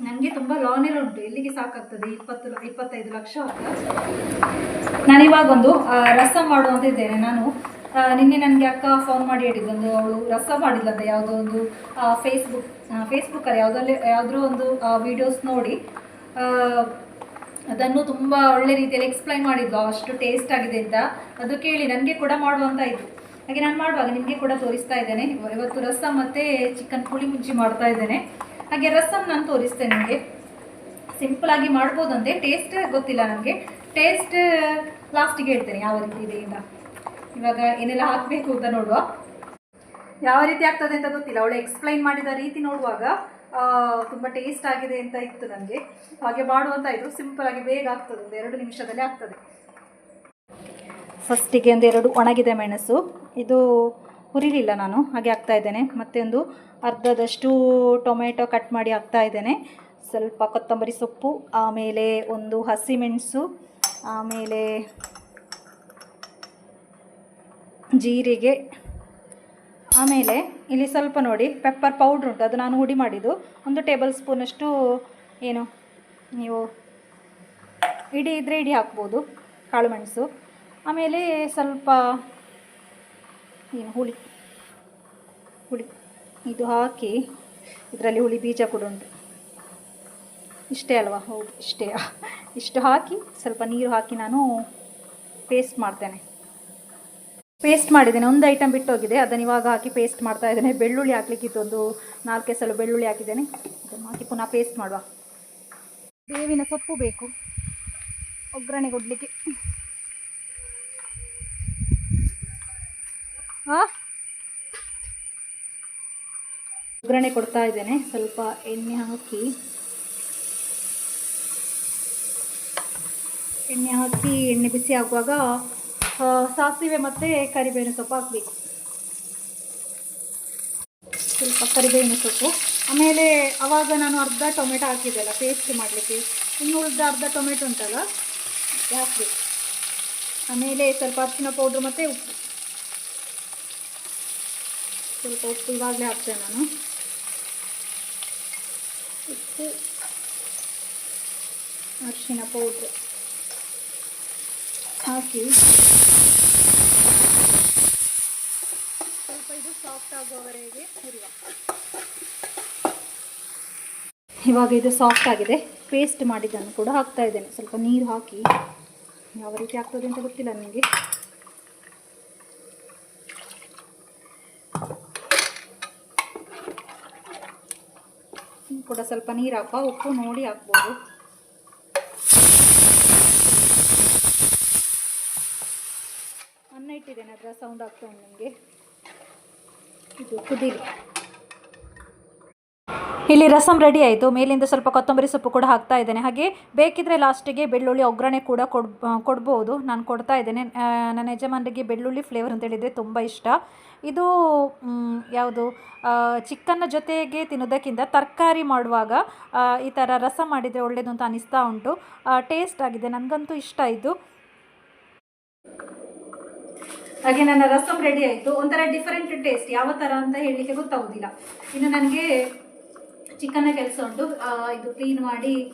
ನನಗೆ ತುಂಬ ಲಾನೆಲ್ಲ ಉಂಟು. ಎಲ್ಲಿಗೆ ಸಾಕಾಗ್ತದೆ? ಇಪ್ಪತ್ತು, ಇಪ್ಪತ್ತೈದು ಲಕ್ಷ ನಾನಿವಾಗ ಒಂದು ರಸ ಮಾಡುವಂತ ಇದ್ದೇನೆ ನಾನು. ನಿನ್ನೆ ನನಗೆ ಅಕ್ಕ ಫೋನ್ ಮಾಡಿ ಹೇಳಿದ್ದೊಂದು ಅವಳು ರಸ ಮಾಡಿದ್ಲಂತೆ ಯಾವುದೋ ಒಂದು ಫೇಸ್ಬುಕ್ ಫೇಸ್ಬುಕ್ಕಲ್ಲಿ ಯಾವುದಲ್ಲಿ ಯಾವುದೋ ಒಂದು ವಿಡಿಯೋಸ್ ನೋಡಿ. ಅದನ್ನು ತುಂಬ ಒಳ್ಳೆ ರೀತಿಯಲ್ಲಿ ಎಕ್ಸ್ಪ್ಲೈನ್ ಮಾಡಿದ್ಲು. ಅಷ್ಟು ಟೇಸ್ಟ್ ಆಗಿದೆ ಅಂತ. ಅದು ಕೇಳಿ ನನಗೆ ಕೂಡ ಮಾಡುವಂತ ಇತ್ತು ಹಾಗೆ ನಾನು ಮಾಡುವಾಗ ನಿಮಗೆ ಕೂಡ ತೋರಿಸ್ತಾ ಇದ್ದೇನೆ. ಇವ- ಇವತ್ತು ರಸಂ ಮತ್ತು ಚಿಕನ್ ಪುಳಿ ಮುಂಚಿ ಮಾಡ್ತಾ ಇದ್ದೇನೆ. ಹಾಗೆ ರಸಂ ನಾನು ತೋರಿಸ್ತೇನೆ ನಿಮಗೆ. ಸಿಂಪಲ್ ಆಗಿ ಮಾಡ್ಬೋದಂತೆ. ಟೇಸ್ಟ್ ಗೊತ್ತಿಲ್ಲ ನನಗೆ ಟೇಸ್ಟ್ ಲಾಸ್ಟಿಗೆ ಹೇಳ್ತೇನೆ ಯಾವ ರೀತಿ ಇದೆ ಅಂತ. ಇವಾಗ ಏನೆಲ್ಲ ಹಾಕಬೇಕು ಅಂತ ನೋಡುವ. ಯಾವ ರೀತಿ ಆಗ್ತದೆ ಅಂತ ಗೊತ್ತಿಲ್ಲ. ಅವಳು ಎಕ್ಸ್ಪ್ಲೈನ್ ಮಾಡಿದ ರೀತಿ ನೋಡುವಾಗ ತುಂಬ ಟೇಸ್ಟ್ ಆಗಿದೆ ಅಂತ ಇತ್ತು ನನಗೆ ಹಾಗೆ ಮಾಡುವಂತ ಇದು ಸಿಂಪಲ್ ಆಗಿ ಬೇಗ ಆಗ್ತದೆ. ಒಂದು ಎರಡು ನಿಮಿಷದಲ್ಲಿ ಆಗ್ತದೆ. ಫಸ್ಟಿಗೆ ಒಂದು ಎರಡು ಒಣಗಿದೆ ಮೆಣಸು. ಇದು ಹುರಿಲಿಲ್ಲ ನಾನು, ಹಾಗೆ ಹಾಕ್ತಾ ಇದ್ದೇನೆ. ಮತ್ತೆ ಒಂದು ಅರ್ಧದಷ್ಟು ಟೊಮೆಟೊ ಕಟ್ ಮಾಡಿ ಹಾಕ್ತಾ ಇದ್ದೇನೆ. ಸ್ವಲ್ಪ ಕೊತ್ತಂಬರಿ ಸೊಪ್ಪು, ಆಮೇಲೆ ಒಂದು ಹಸಿಮೆಣಸು ಆಮೇಲೆ ಜೀರಿಗೆ, ಆಮೇಲೆ ಇಲ್ಲಿ ಸ್ವಲ್ಪ ನೋಡಿ ಪೆಪ್ಪರ್ ಪೌಡ್ರ್ ಉಂಟು, ಅದು ನಾನು ಹುಡಿ ಮಾಡಿದ್ದು. ಒಂದು ಟೇಬಲ್ ಸ್ಪೂನಷ್ಟು ಏನು, ನೀವು ಇಡೀ ಇದ್ದರೆ ಇಡೀ ಹಾಕ್ಬೋದು, ಕಾಳು ಮೆಣಸು. ಆಮೇಲೆ ಸ್ವಲ್ಪ ಏನು, ಹುಳಿ. ಹುಳಿ. ಇದು ಹಾಕಿ ಇದರಲ್ಲಿ ಹುಳಿ ಬೀಜ ಕೂಡ ಉಂಟು. ಇಷ್ಟೇ ಅಲ್ವಾ? ಹೌದು, ಇಷ್ಟೇ. ಇಷ್ಟು ಹಾಕಿ ಸ್ವಲ್ಪ ನೀರು ಹಾಕಿ ನಾನು ಪೇಸ್ಟ್ ಮಾಡ್ತೇನೆ. ಪೇಸ್ಟ್ ಮಾಡಿದ್ದೇನೆ. ಒಂದು ಐಟಮ್ ಬಿಟ್ಟೋಗಿದೆ. ಅದನ್ನು ಇವಾಗ ಹಾಕಿ ಪೇಸ್ಟ್ ಮಾಡ್ತಾ ಇದ್ದೇನೆ. ಬೆಳ್ಳುಳ್ಳಿ ಹಾಕ್ಲಿಕ್ಕಿತ್ತು. ಒಂದು ನಾಲ್ಕೇ ಸಲ ಬೆಳ್ಳುಳ್ಳಿ ಹಾಕಿದ್ದೇನೆ. ಅದನ್ನು ಹಾಕಿ ಪುನಃ ಪೇಸ್ಟ್ ಮಾಡುವ. ಬೇವಿನ ಸೊಪ್ಪು ಬೇಕು. ಒಗ್ಗರಣೆ ಕೊಡಲಿಕ್ಕೆ. ಒಗ್ಗರಣೆ ಕೊಡ್ತಾ ಇದ್ದೇನೆ. ಸ್ವಲ್ಪ ಎಣ್ಣೆ ಹಾಕಿ. ಎಣ್ಣೆ ಹಾಕಿ, ಎಣ್ಣೆ ಬಿಸಿ ಆಗುವಾಗ ಸಾಸಿವೆ ಮತ್ತು ಕರಿಬೇವಿನ ಸೊಪ್ಪು ಹಾಕಬೇಕು. ಸ್ವಲ್ಪ ಕರಿಬೇವಿನ ಸೊಪ್ಪು. ಆಮೇಲೆ ಆವಾಗ ನಾನು ಅರ್ಧ ಟೊಮೆಟೊ ಹಾಕಿದ್ದೆಲ್ಲ ಪೇಸ್ಟ್ ಮಾಡಲಿಕ್ಕೆ. ಇನ್ನು ಉಳಿದ ಅರ್ಧ ಟೊಮೆಟೊ ಉಂಟಲ್ಲ ಹಾಕಬೇಕು. ಆಮೇಲೆ ಸ್ವಲ್ಪ ಅರ್ಶಿನ ಪೌಡ್ರ್ ಮತ್ತು ಉಪ್ಪು. ಸ್ವಲ್ಪ ಉಪ್ಪು ಇವಾಗಲೇ ಹಾಕ್ತೇನೆ ನಾನು. ಉಪ್ಪು, ಅರಿಶಿನ ಪೌಡ್ರು ಹಾಕಿ ಸ್ವಲ್ಪ ಇದು ಸಾಫ್ಟ್ ಆಗುವವರೆಗೆ ಹುರಿಯುವ ಇವಾಗ ಇದು ಸಾಫ್ಟ್ ಆಗಿದೆ. ಪೇಸ್ಟ್ ಮಾಡಿದ್ದನ್ನು ಕೂಡ ಹಾಕ್ತಾ ಇದ್ದೇನೆ. ಸ್ವಲ್ಪ ನೀರು ಹಾಕಿ. ಯಾವ ರೀತಿ ಆಗ್ತದೆ ಅಂತ ಗೊತ್ತಿಲ್ಲ ನನಗೆ ಕೂಡ ಸ್ವಲ್ಪ ನೀರು ಹಾಕುವ ಉಪ್ಪು ನೋಡಿ ಹಾಕ್ಬೋದು. ಅನ್ನ ಇಟ್ಟಿದ್ದೇನೆ, ಅದರ ಸೌಂಡ್ ಉಂಟು ನಿಮಗೆ. ಇದು ಕುದೀಲಿ. ಇಲ್ಲಿ ರಸಂ ರೆಡಿ ಆಯಿತು. ಮೇಲಿಂದ ಸ್ವಲ್ಪ ಕೊತ್ತಂಬರಿ ಸೊಪ್ಪು ಕೂಡ ಹಾಕ್ತಾ ಇದ್ದೇನೆ. ಹಾಗೆ ಬೇಕಿದ್ರೆ ಲಾಸ್ಟಿಗೆ ಬೆಳ್ಳುಳ್ಳಿ ಒಗ್ಗರಣೆ ಕೂಡ ಕೊಡ್ ಕೊಡ್ಬೋದು. ನಾನು ಕೊಡ್ತಾ ಇದ್ದೇನೆ. ನನ್ನ ಯಜಮಾನರಿಗೆ ಬೆಳ್ಳುಳ್ಳಿ ಫ್ಲೇವರ್ ಅಂತ ಹೇಳಿದರೆ ತುಂಬ ಇಷ್ಟ. ಇದು ಯಾವುದು? ಚಿಕನ್ನ ಜೊತೆಗೆ ತಿನ್ನೋದಕ್ಕಿಂತ ತರಕಾರಿ ಮಾಡುವಾಗ ಈ ಥರ ರಸ ಮಾಡಿದರೆ ಒಳ್ಳೆಯದು ಅಂತ ಅನಿಸ್ತಾ ಉಂಟು. ಟೇಸ್ಟ್ ಆಗಿದೆ. ನನಗಂತೂ ಇಷ್ಟ ಇದು ಹಾಗೆ ನನ್ನ ರಸಂ ರೆಡಿ ಆಯಿತು. ಒಂಥರ ಡಿಫರೆಂಟ್ ಟೇಸ್ಟ್ ಯಾವ ಥರ ಅಂತ ಹೇಳಲಿಕ್ಕೆ ಗೊತ್ತಾಗೋದಿಲ್ಲ. ಇನ್ನು ನನಗೆ ಚಿಕನ್ನ ಕೆಲಸ ಉಂಟು. ಇದು ಕ್ಲೀನ್ ಮಾಡಿ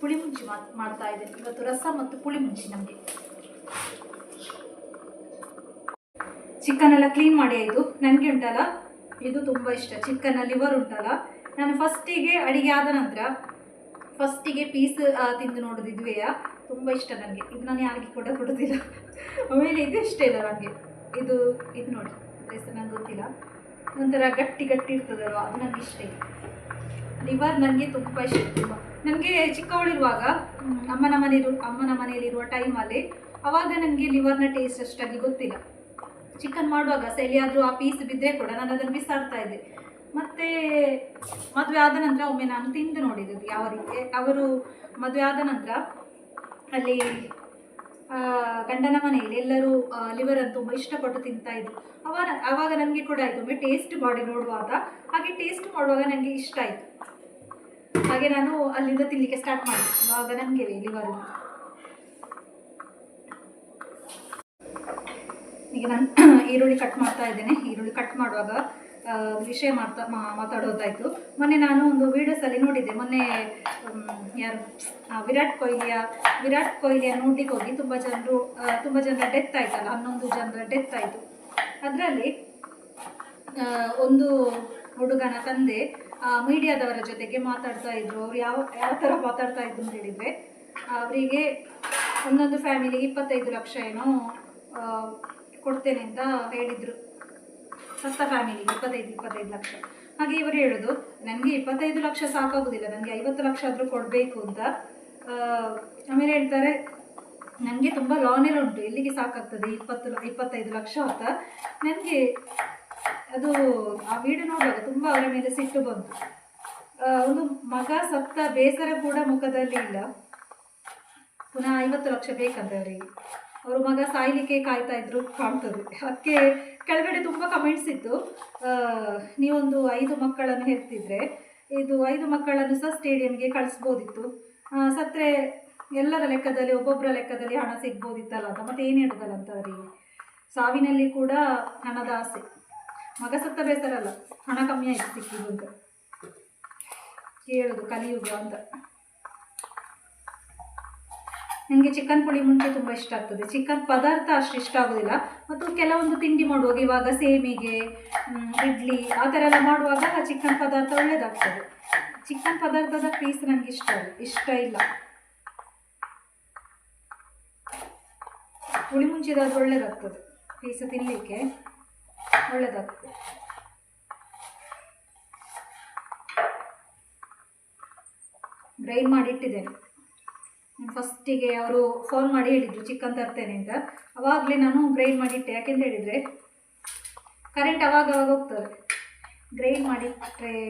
ಪುಳಿ ಮುಂಚಿ ಮಾಡ್- ಮಾಡ್ತಾ ಇದ್ದೇನೆ ಇವತ್ತು ರಸ ಮತ್ತು ಪುಳಿ ಮುಂಚಿ ನಮಗೆ. ಚಿಕನ್ ಎಲ್ಲ ಕ್ಲೀನ್ ಮಾಡಿ ಆಯಿತು. ನನಗೆ ಉಂಟಲ್ಲ? ಇದು ತುಂಬ ಇಷ್ಟ. ಚಿಕನ್ ಲಿವರ್ ಉಂಟಲ್ಲ? ನಾನು ಫಸ್ಟಿಗೆ ಅಡಿಗೆ ಆದ ನಂತರ ಫಸ್ಟಿಗೆ ಪೀಸ್ ತಿಂದು ನೋಡೋದು ಇದುವೆಯಾ? ತುಂಬ ಇಷ್ಟ ನನಗೆ. ಇದು ನಾನು ಯಾರಿಗೆ ಕೂಡ ಕೊಡೋದಿಲ್ಲ. ಆಮೇಲೆ ಇದು ಇಷ್ಟ ಇಲ್ಲ ನನಗೆ. ಇದು ಇದು ನೋಡಿ. ಹೆಸರು ನಂಗೆ ಗೊತ್ತಿಲ್ಲ. ಒಂಥರ ಗಟ್ಟಿ ಗಟ್ಟಿ ಇರ್ತದಲ್ವ? ಅದು ನನಗೆ ಇಷ್ಟ ಇಲ್ಲ. ಲಿವರ್ ನನಗೆ ತುಂಬ ಇಷ್ಟ, ತುಂಬ. ನನಗೆ ಚಿಕ್ಕವಳಿರುವಾಗ ಅಮ್ಮನ ಮನೇಲಿ ಅಮ್ಮನ ಮನೆಯಲ್ಲಿರುವ ಟೈಮಲ್ಲಿ ಅವಾಗ ನನಗೆ ಲಿವರ್ನ ಟೇಸ್ಟ್ ಅಷ್ಟಾಗಿ ಗೊತ್ತಿಲ್ಲ. ಚಿಕನ್ ಮಾಡುವಾಗ ಸೆಲಿಯಾದರೂ ಆ ಪೀಸ್ ಬಿದ್ದರೆ ಕೂಡ ನಾನು ಅದನ್ನು ಬಿಸಾಡ್ತಾ ಇದ್ದೆ. ಮತ್ತು ಮದುವೆ ಆದ ನಂತರ ಒಮ್ಮೆ ನಾನು ತಿಂದು ನೋಡಿದ್ದು ಯಾವ ರೀತಿ, ಅವರು ಮದುವೆ ಆದ ನಂತರ ಅಲ್ಲಿ ಗಂಡನ ಮನೆಯಲ್ಲಿ ಎಲ್ಲರೂ ಲಿವರ್ ಅನ್ನು ತುಂಬ ಇಷ್ಟಪಟ್ಟು ತಿಂತಾ ಇದ್ರು. ಅವಾಗ ಅವಾಗ ನನಗೆ ಕೂಡ ಆಯಿತು. ಒಮ್ಮೆ ಟೇಸ್ಟ್ ಮಾಡಿ ನೋಡುವಾಗ ಹಾಗೆ ಟೇಸ್ಟ್ ಮಾಡುವಾಗ ನನಗೆ ಇಷ್ಟ ಆಯಿತು. ಹಾಗೆ ನಾನು ಅಲ್ಲಿಂದ ತಿನ್ಲಿಕ್ಕೆ ಸ್ಟಾರ್ಟ್ ಮಾಡಿದೆ. ಆವಾಗ ನನಗೆ ಇಲ್ಲಿವರೆಗೂ ಈಗ ನಾನು ಈರುಳ್ಳಿ ಕಟ್ ಮಾಡ್ತಾ ಇದ್ದೇನೆ. ಈರುಳ್ಳಿ ಕಟ್ ಮಾಡುವಾಗ ವಿಷಯ ಮಾಡ್ತಾ ಮಾತಾಡೋದಾಯಿತು. ಮೊನ್ನೆ ನಾನು ಒಂದು ವೀಡಿಯೋಸಲ್ಲಿ ನೋಡಿದ್ದೆ. ಮೊನ್ನೆ ಯಾರು ವಿರಾಟ್ ಕೊಹ್ಲಿಯ ವಿರಾಟ್ ಕೊಹ್ಲಿಯ ನೋಡ್ಲಿಕ್ಕೆ ಹೋಗಿ ತುಂಬ ಜನರು ತುಂಬ ಜನರ ಡೆತ್ ಆಯ್ತಲ್ಲ, ಹನ್ನೊಂದು ಜನರ ಡೆತ್ ಆಯಿತು. ಅದರಲ್ಲಿ ಒಂದು ಹುಡುಗನ ತಂದೆ ಮೀಡಿಯಾದವರ ಜೊತೆಗೆ ಮಾತಾಡ್ತಾ ಇದ್ರು. ಅವ್ರು ಯಾವ ಯಾವ ಥರ ಮಾತಾಡ್ತಾ ಇದ್ರು ಅಂತ ಹೇಳಿದರೆ, ಅವರಿಗೆ ಒಂದೊಂದು ಫ್ಯಾಮಿಲಿಗೆ ಇಪ್ಪತ್ತೈದು ಲಕ್ಷ ಏನೋ ಕೊಡ್ತೇನೆ ಅಂತ ಹೇಳಿದರು. ಸತ್ತ ಫ್ಯಾಮಿಲಿಗೆ ಇಪ್ಪತ್ತೈದು ಇಪ್ಪತ್ತೈದು ಲಕ್ಷ. ಹಾಗೆ ಇವರು ಹೇಳೋದು, ನನಗೆ ಇಪ್ಪತ್ತೈದು ಲಕ್ಷ ಸಾಕಾಗೋದಿಲ್ಲ. ನನಗೆ ಐವತ್ತು ಲಕ್ಷ ಆದರೂ ಕೊಡಬೇಕು ಅಂತ. ಆಮೇಲೆ ಹೇಳ್ತಾರೆ, ನನಗೆ ತುಂಬ ಲಾನೆಲ್ಲ ಉಂಟು. ಎಲ್ಲಿಗೆ ಸಾಕಾಗ್ತದೆ? ಇಪ್ಪತ್ತು, ಇಪ್ಪತ್ತೈದು ಲಕ್ಷ ಅಂತ. ನನಗೆ ಅದು ಆ ವಿಡಿಯೋ ನೋಡಿದಾಗ ತುಂಬ ಅವರ ಮೇಲೆ ಸಿಟ್ಟು ಬಂತು. ಒಂದು ಮಗ ಸತ್ತ ಬೇಸರ ಕೂಡ ಮುಖದಲ್ಲಿ ಇಲ್ಲ. ಪುನಃ ಐವತ್ತು ಲಕ್ಷ ಬೇಕಂತೆ ಅವರಿಗೆ. ಅವರು ಮಗ ಸಾಯ್ಲಿಕ್ಕೆ ಕಾಯ್ತಾ ಇದ್ರು ಕಾಣ್ತದೆ. ಅದಕ್ಕೆ ಕೆಳಗಡೆ ತುಂಬ ಕಮೆಂಟ್ಸ್ ಇತ್ತು. ನೀವೊಂದು ಐದು ಮಕ್ಕಳನ್ನು ಹೆರ್ತಿದ್ರೆ ಇದು ಐದು ಮಕ್ಕಳನ್ನು ಸಹ ಸ್ಟೇಡಿಯಂಗೆ ಕಳಿಸ್ಬೋದಿತ್ತು. ಸತ್ತರೆ ಎಲ್ಲರ ಲೆಕ್ಕದಲ್ಲಿ ಒಬ್ಬೊಬ್ಬರ ಲೆಕ್ಕದಲ್ಲಿ ಹಣ ಸಿಗ್ಬೋದಿತ್ತಲ್ಲ ಅಂತ, ಮತ್ತೆ ಏನು ಹೇಳುದಲ್ಲ ಅಂತ ಅವರಿಗೆ. ಸಾವಿನಲ್ಲಿ ಕೂಡ ಹಣದ ಆಸೆ. ಮಗ ಸತ್ತ ಬೇಸರ ಅಲ್ಲ ಹಣ ಕಮ್ಮಿ ಆಯ್ತು ಸಿಕ್ಕಿದ್ದು ಅಂತ. ಕೇಳುದು ಕಲಿಯುಗ ಅಂತ. ನನಗೆ ಚಿಕನ್ ಪುಳಿ ಮುಂಚೆ ತುಂಬ ಇಷ್ಟ ಆಗ್ತದೆ. ಚಿಕನ್ ಪದಾರ್ಥ ಅಷ್ಟು ಇಷ್ಟ ಆಗೋದಿಲ್ಲ. ಮತ್ತು ಕೆಲವೊಂದು ತಿಂಡಿ ಮಾಡುವಾಗ ಇವಾಗ ಸೇಮಿಗೆ ಇಡ್ಲಿ, ಆ ಥರ ಎಲ್ಲ ಮಾಡುವಾಗ ಚಿಕನ್ ಪದಾರ್ಥ ಒಳ್ಳೇದಾಗ್ತದೆ. ಚಿಕನ್ ಪದಾರ್ಥದ ಪೀಸ್ ನನಗೆ ಇಷ್ಟ ಇಷ್ಟ ಇಲ್ಲ. ಪುಳಿ ಮುಂಚಿದಾದ್ರೂ ಒಳ್ಳೆಯದಾಗ್ತದೆ ಪೀಸ್ ತಿನ್ನಲಿಕ್ಕೆ ಒಳ್ಳೆಯದಾಗ್ತದೆ ಗ್ರೈಂಡ್ ಮಾಡಿ ಇಟ್ಟಿದ್ದೇನೆ ಫಸ್ಟಿಗೆ ಅವರು ಫೋನ್ ಮಾಡಿ ಹೇಳಿದರು ಚಿಕನ್ ತರ್ತೇನೆ ಅಂತ. ಅವಾಗಲೇ ನಾನು ಗ್ರೈಂಡ್ ಮಾಡಿಟ್ಟೆ. ಯಾಕೆಂತ ಹೇಳಿದರೆ ಕರೆಂಟ್ ಅವಾಗ ಅವಾಗ ಹೋಗ್ತದೆ. ಗ್ರೈಂಡ್ ಮಾಡಿಟ್ಟರೆ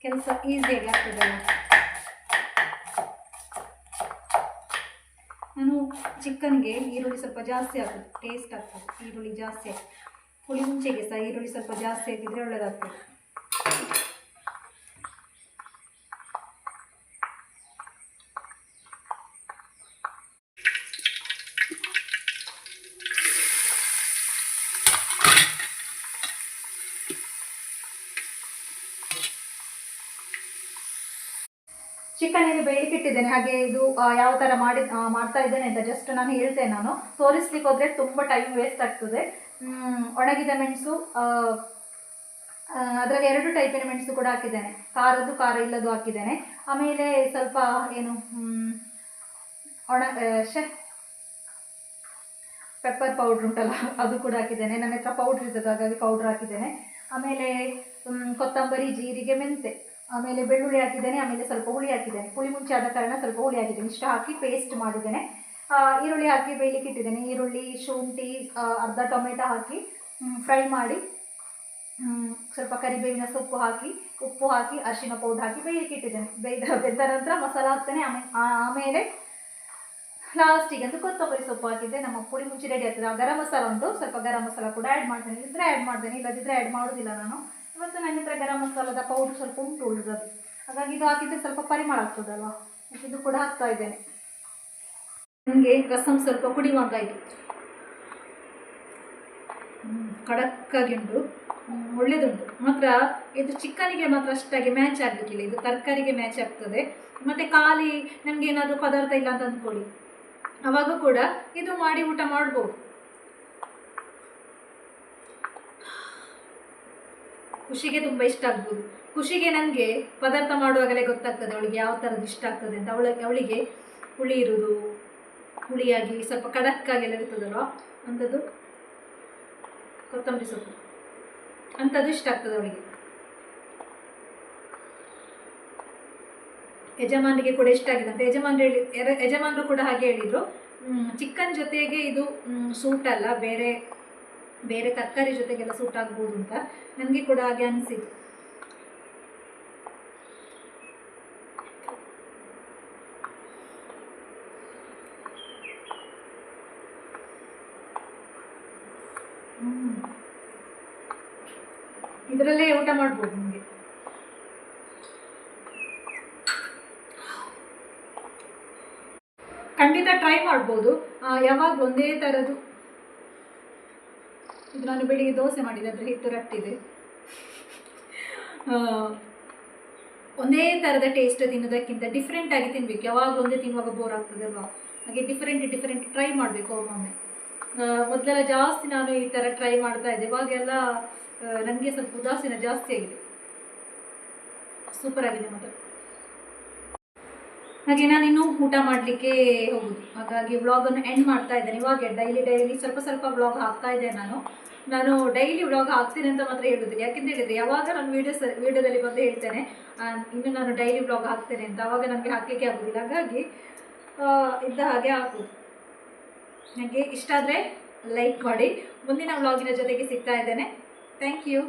ಕೆಲಸ ಈಸಿಯಾಗಿ ಆಗ್ತದಲ್ಲ. ನಾನು ಚಿಕನ್ಗೆ ಈರುಳ್ಳಿ ಸ್ವಲ್ಪ ಜಾಸ್ತಿ ಹಾಕೋದು ಟೇಸ್ಟ್ ಆಗ್ತದೆ, ಈರುಳ್ಳಿ ಜಾಸ್ತಿ ಹಾಕಿ ಹುಳಿ ಮುಂಚೆಗೆ ಸಹ ಈರುಳ್ಳಿ ಸ್ವಲ್ಪ ಜಾಸ್ತಿ ಹಾಕಿದರೆ ಒಳ್ಳೆಯದಾಗ್ತದೆ ಚಿಕನ್ ಏನು ಬೇಯಲಿಕ್ಕೆ ಹಾಗೆ ಇದು ಯಾವ ಥರ ಮಾಡಿ ಮಾಡ್ತಾ ಇದ್ದೇನೆ ಅಂತ ಜಸ್ಟ್ ನಾನು ಹೇಳ್ತೇನೆ ನಾನು. ತೋರಿಸ್ಲಿಕ್ಕೆ ಹೋದರೆ ತುಂಬ ಟೈಮ್ ವೇಸ್ಟ್ ಆಗ್ತದೆ. ಒಣಗಿದ ಮೆಣಸು ಅದರಲ್ಲಿ ಎರಡು ಟೈಪಿನ ಮೆಣಸು ಕೂಡ ಹಾಕಿದ್ದೇನೆ. ಖಾರದ್ದು ಖಾರ ಇಲ್ಲದು ಹಾಕಿದ್ದೇನೆ. ಆಮೇಲೆ ಸ್ವಲ್ಪ ಏನು ಒಣ ಶೆ ಪೆಪ್ಪರ್ ಪೌಡ್ರ್ ಉಂಟಲ್ಲ, ಅದು ಕೂಡ ಹಾಕಿದ್ದೇನೆ. ನನ್ನ ಹತ್ರ ಪೌಡ್ರ್ ಇದ್ದದ್ದು, ಹಾಗಾಗಿ ಪೌಡ್ರ್ ಹಾಕಿದ್ದೇನೆ. ಆಮೇಲೆ ಕೊತ್ತಂಬರಿ, ಜೀರಿಗೆ, ಮೆಂತೆ. ಆಮೇಲೆ ಬೆಳ್ಳುಳ್ಳಿ ಹಾಕಿದ್ದೇನೆ, ಆಮೇಲೆ ಸ್ವಲ್ಪ ಹುಳಿ ಹಾಕಿದ್ದೇನೆ. ಹುಳಿ ಮುಂಚೆ ಆದ ಕಾರಣ ಸ್ವಲ್ಪ ಹುಳಿ ಹಾಕಿದ್ದೇನೆ. ಇಷ್ಟು ಹಾಕಿ ಪೇಸ್ಟ್ ಮಾಡಿದ್ದೇನೆ. ಈರುಳ್ಳಿ ಹಾಕಿ ಬೇಯಲಿಕ್ಕೆ ಇಟ್ಟಿದ್ದೇನೆ. ಈರುಳ್ಳಿ, ಶುಂಠಿ ಅರ್ಧ ಟೊಮೆಟೊ ಹಾಕಿ ಫ್ರೈ ಮಾಡಿ ಸ್ವಲ್ಪ ಕರಿಬೇವಿನ ಸೊಪ್ಪು ಹಾಕಿ, ಉಪ್ಪು ಹಾಕಿ, ಅರಿಶಿನ ಪೌಡರ್ ಹಾಕಿ ಬೇಯಲಿಕ್ಕೆ ಇಟ್ಟಿದ್ದೇನೆ. ಬೇಯ್ದ ಬೆಂದ ನಂತರ ಮಸಾಲ ಹಾಕ್ತೇನೆ. ಆಮೇಲೆ ಆಮೇಲೆ ಲಾಸ್ಟಿಗೆ ಅಂತ ಕೊತ್ತಂಬರಿ ಸೊಪ್ಪು ಹಾಕಿದ್ದೆ. ನಮ್ಮ ಪುಡಿ ಮುಂಚೆ ರೆಡಿ ಆಗ್ತದೆ. ಗರಂ ಮಸಾಲ ಉಂಟು. ಸ್ವಲ್ಪ ಗರಂ ಮಸಾಲ ಕೂಡ ಆ್ಯಡ್ ಮಾಡ್ತೇನೆ. ಇದ್ರೆ ಆ್ಯಡ್ ಮಾಡ್ತೇನೆ. ಇಲ್ಲದಿದ್ದರೆ ಆ್ಯಡ್ ಮಾಡೋದಿಲ್ಲ ನಾನು. ಇವತ್ತು ನನ್ನ ಹತ್ರ ಗರಂ ಮಸಾಲದ ಪೌಡ್ರ್ ಸ್ವಲ್ಪ ಉಂಟು ಉಳಿದದ್ದು. ಹಾಗಾಗಿ ಇದು ಹಾಕಿದ್ರೆ ಸ್ವಲ್ಪ ಪರಿಮಳ ಆಗ್ತದಲ್ವಾ? ಇದು ಕೂಡ ಹಾಕ್ತಾ ಇದ್ದೇನೆ. ನನಗೆ ರಸಂ ಸ್ವಲ್ಪ ಕುಡಿಯುವಂಗಾಯಿತು ಕಡಕ್ಕಾಗಿ ಉಂಟು. ಒಳ್ಳೇದುಂಟು ಒಳ್ಳೆದುಂಟು. ಮಾತ್ರ ಇದು ಚಿಕನಿಗೆ ಮಾತ್ರ ಅಷ್ಟಾಗಿ ಮ್ಯಾಚ್ ಆಗಲಿಕ್ಕಿಲ್ಲ. ಇದು ತರಕಾರಿಗೆ ಮ್ಯಾಚ್ ಆಗ್ತದೆ. ಮತ್ತು ಖಾಲಿ ನಮಗೆ ಏನಾದರೂ ಪದಾರ್ಥ ಇಲ್ಲ ಅಂತ ಅಂದ್ಕೊಳ್ಳಿ. ಅವಾಗ ಕೂಡ ಇದು ಮಾಡಿ ಊಟ ಮಾಡ್ಬೋದು. ಖುಷಿಗೆ ತುಂಬ ಇಷ್ಟ ಆಗ್ಬೋದು. ಖುಷಿಗೆ ನನಗೆ ಪದಾರ್ಥ ಮಾಡುವಾಗಲೇ ಗೊತ್ತಾಗ್ತದೆ ಅವಳಿಗೆ ಯಾವ ಥರದ್ದು ಇಷ್ಟ ಆಗ್ತದೆ ಅಂತ. ಅವಳ, ಅವಳಿಗೆ ಹುಳಿ ಇರುವುದು ಹುಳಿಯಾಗಿ ಸ್ವಲ್ಪ ಕಡಕ್ಕಾಗೆಲ್ಲ ಇರ್ತದಲ್ವ? ಅಂಥದ್ದು ಕೊತ್ತಂಬರಿ ಸೊಪ್ಪು. ಅಂಥದ್ದು ಇಷ್ಟ ಆಗ್ತದೆ ಅವಳಿಗೆ. ಯಜಮಾನರಿಗೆ ಕೂಡ ಇಷ್ಟ ಆಗಿದೆ ಅಂತ. ಯಜಮಾನ್ರು ಹೇಳಿ ಯಜಮಾನರು ಕೂಡ ಹಾಗೆ ಹೇಳಿದರು. ಚಿಕನ್ ಜೊತೆಗೆ ಇದು ಸೂಟ್ ಅಲ್ಲ, ಬೇರೆ ಬೇರೆ ತರಕಾರಿ ಜೊತೆಗೆಲ್ಲ ಸೂಟ್ ಆಗ್ಬೋದು ಅಂತ ನನಗೆ ಕೂಡ ಹಾಗೆ ಅನಿಸಿತು ಇದರಲ್ಲೇ ಊಟ ಮಾಡ್ಬೋದು ನಿಮಗೆ? ಖಂಡಿತ ಟ್ರೈ ಮಾಡ್ಬೋದು. ಯಾವಾಗ ಒಂದೇ ಥರದ್ದು ಇದು ನಾನು ಬೆಳಿಗ್ಗೆ ದೋಸೆ ಮಾಡಿದೆ, ಅದ್ರ ಹಿಟ್ಟು ರಟ್ಟಿದೆ. ಒಂದೇ ಥರದ ಟೇಸ್ಟ್ ತಿನ್ನೋದಕ್ಕಿಂತ ಡಿಫ್ರೆಂಟಾಗಿ ತಿನ್ಬೇಕು. ಯಾವಾಗ ಒಂದೇ ತಿನ್ನುವಾಗ ಬೋರ್ ಆಗ್ತದಲ್ವಾ? ಹಾಗೆ ಡಿಫ್ರೆಂಟ್ ಡಿಫ್ರೆಂಟ್ ಟ್ರೈ ಮಾಡಬೇಕು ಒಮ್ಮೊಮ್ಮೆ. ಮೊದಲೆಲ್ಲ ಜಾಸ್ತಿ ನಾನು ಈ ಥರ ಟ್ರೈ ಮಾಡ್ತಾ ಇದ್ದೆ. ಇವಾಗೆಲ್ಲ ನನಗೆ ಸ್ವಲ್ಪ ಉದಾಸೀನ ಜಾಸ್ತಿ ಆಗಿದೆ. ಸೂಪರ್ ಆಗಿದೆ ಮಾತ್ರ. ಹಾಗೆ ನಾನಿನ್ನು ಊಟ ಮಾಡಲಿಕ್ಕೆ ಹೋಗುದು. ಹಾಗಾಗಿ ವ್ಲಾಗನ್ನು ಎಂಡ್ ಮಾಡ್ತಾ ಇದ್ದೇನೆ. ಇವಾಗ ಡೈಲಿ ಡೈಲಿ ಸ್ವಲ್ಪ ಸ್ವಲ್ಪ ವ್ಲಾಗ್ ಹಾಕ್ತಾ ಇದ್ದೆ ನಾನು. ನಾನು ಡೈಲಿ ವ್ಲಾಗ್ ಹಾಕ್ತೀನಿ ಅಂತ ಮಾತ್ರ ಹೇಳುದಿಲ್ಲ. ಯಾಕೆಂತ ಹೇಳಿದ್ರೆ ಯಾವಾಗ ನಾನು ವೀಡಿಯೋಸ್ ವೀಡಿಯೋದಲ್ಲಿ ಬಂದು ಹೇಳ್ತೇನೆ ಇನ್ನು ನಾನು ಡೈಲಿ ವ್ಲಾಗ್ ಹಾಕ್ತೇನೆ ಅಂತ. ಅವಾಗ ನನಗೆ ಹಾಕಲಿಕ್ಕೆ ಆಗೋದಿಲ್ಲ. ಹಾಗಾಗಿ ಇದ್ದ ಹಾಗೆ ಹಾಕು ನನಗೆ ಇಷ್ಟ ಆದರೆ ಲೈಕ್ ಮಾಡಿ. ಮುಂದಿನ ವ್ಲಾಗಿನ ಜೊತೆಗೆ ಸಿಗ್ತಾ ಇದ್ದೇನೆ. Thank you